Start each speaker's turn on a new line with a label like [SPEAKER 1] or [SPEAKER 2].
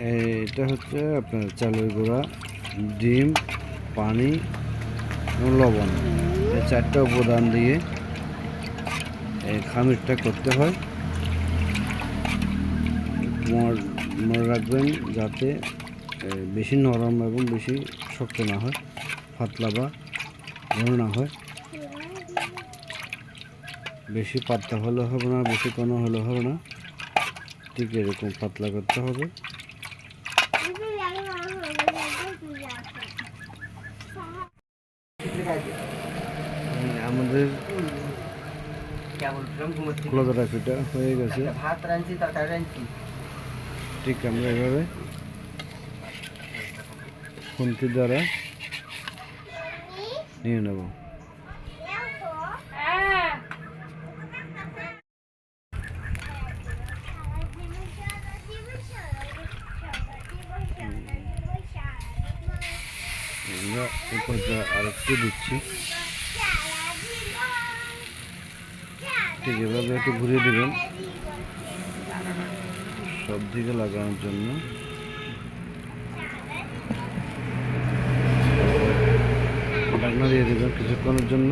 [SPEAKER 1] এটা হচ্ছে আপনার চালের গুঁড়া, ডিম, পানি এবং লবণ। এই চারটা উপাদান দিয়ে এই খামিরটা করতে হয়। মনে রাখবেন যাতে বেশি নরম এবং বেশি শক্ত না হয়, পাতলা বা ঘন না হয়। বেশি পাতলা হলে হবে না, বেশি কোনো হলে হবে না। ঠিক এরকম পাতলা করতে হবে। আমাদের ফিটা হয়ে গেছে। ঠিক আমরা এভাবে দ্বারা নিয়ে নেব। আমরা উপরে আর একটু দিচ্ছি। ঠিক এভাবে একটু ঘুরিয়ে দেবেন। সব দিকে লাগানোর জন্য। ঢাকনা দিয়ে দেবেন কিছুক্ষণের জন্য।